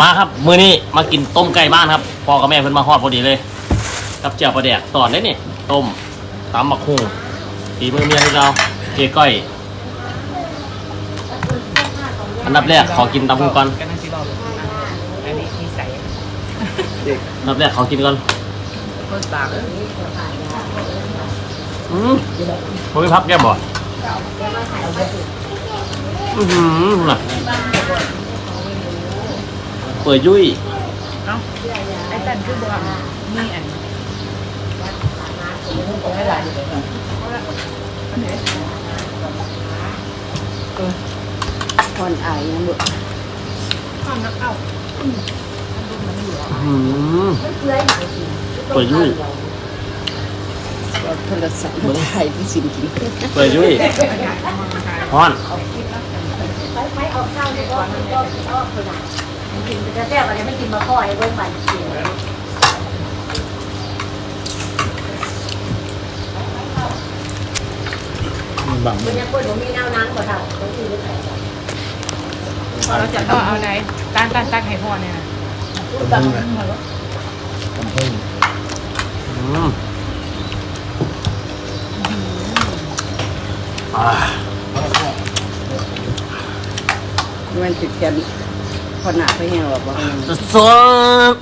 มาครับ มื้อนี้มากินต้มไก่บ้านครับพ่อกับแม่เพิ่นมาฮอดพอดีเลยกับเจียวปลาแดกตอนนี้นี่ต้มตำบักหุ่งตีมือเมียที่เราเจ๊ก้อย อันดับแรกขอกินตำหุ่งก่อนกันนั่งสิรอบอันนี้นิสัยอันดับแรกขอกินก่อนคนปากอืมผมไม่พักแก้มบ่อือหือน่ะ เปิดยุ่ยเอ้าไอ้ตันคือบอกมีอันคอนอายยังบ่ความนักเอาอื้อหือเปิดยุ่ยก็โทรศัพท์บ่ได้ที่สินกินเปิดยุ่ยฮ้อนไม่เอาข้าวในก้อนก็ก็คนละ กินจะแซ่บอะไรไม่กินมาพ่อยเบิ้งบันเสียบังมันยังคนผมมีแนวนั้นกว่าเราต้องกินด้วยกันพอเราจะต้องเอาไหนตันตันตักให้พ่อเนี่ยนะพูดแบบอืมอ่ามันติดกัน คนหนาไปแห้งว่าบ่ สด